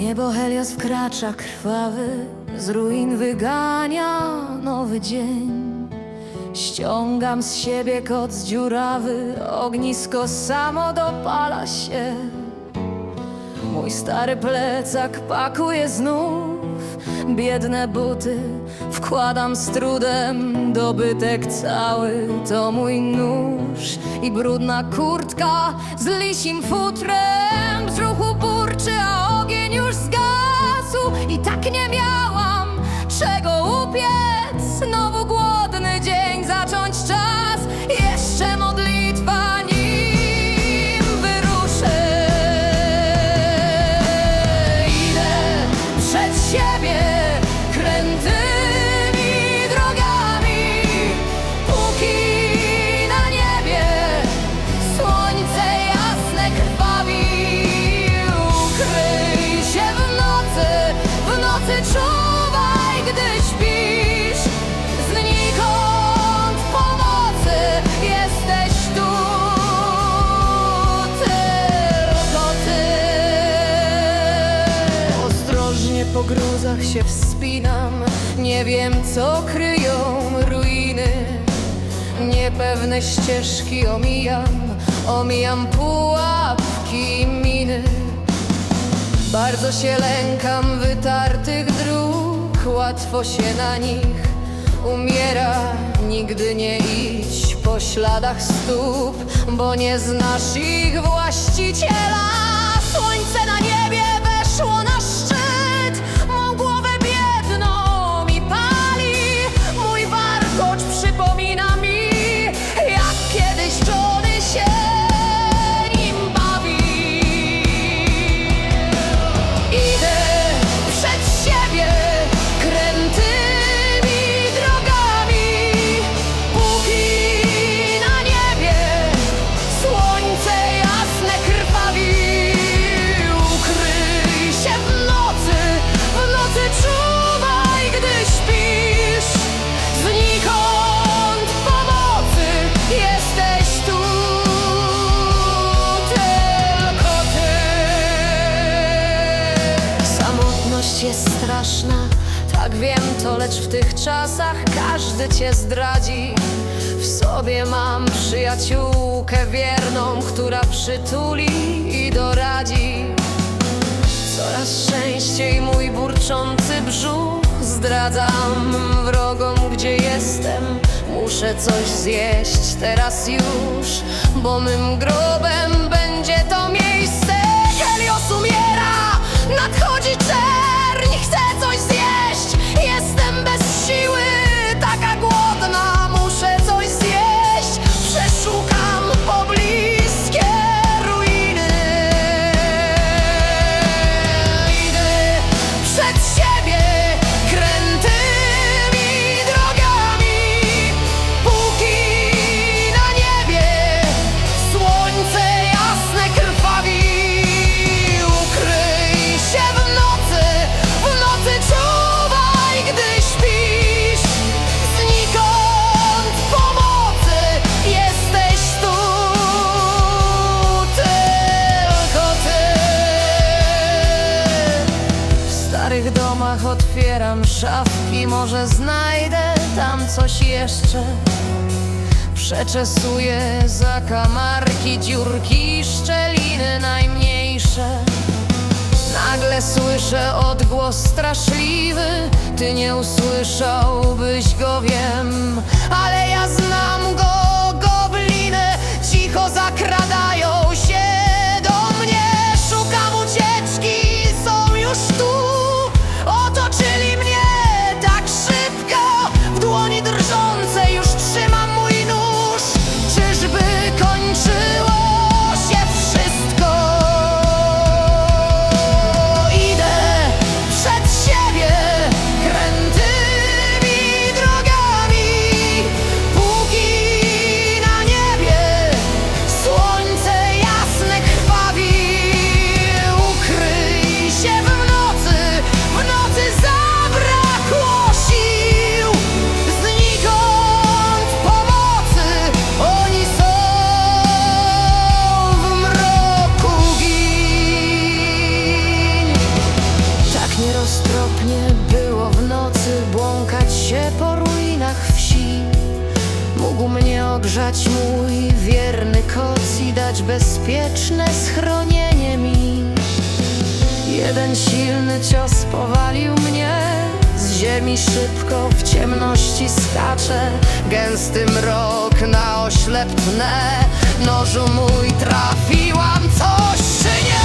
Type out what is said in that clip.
Niebo Helios wkracza krwawy, z ruin wygania nowy dzień. Ściągam z siebie koc dziurawy, ognisko samo dopala się. Mój stary plecak pakuje znów, biedne buty wkładam z trudem, dobytek cały to mój nóż i brudna kurtka z lisim futrem, w brzuchu burczy, a in your sky. Po gruzach się wspinam, nie wiem co kryją ruiny. Niepewne ścieżki omijam, omijam pułapki miny. Bardzo się lękam wytartych dróg, łatwo się na nich umiera. Nigdy nie idź po śladach stóp, bo nie znasz ich właściciela. Tak wiem to, lecz w tych czasach każdy cię zdradzi. W sobie mam przyjaciółkę wierną, która przytuli i doradzi. Coraz częściej mój burczący brzuch zdradzam wrogom, gdzie jestem. Muszę coś zjeść teraz już, bo mym grobem będzie to miejsce. Otwieram szafki, może znajdę tam coś jeszcze. Przeczesuję zakamarki, dziurki, szczeliny najmniejsze. Nagle słyszę odgłos straszliwy, ty nie usłyszałbyś Nieroztropnie było w nocy Błąkać się po ruinach wsi. Mógł mnie ogrzać mój wierny koc I dać bezpieczne schronienie mi. Jeden silny cios powalił mnie Z ziemi szybko w ciemności skacze Gęsty mrok na oślep Nożu mój trafiłam. Coś czy nie?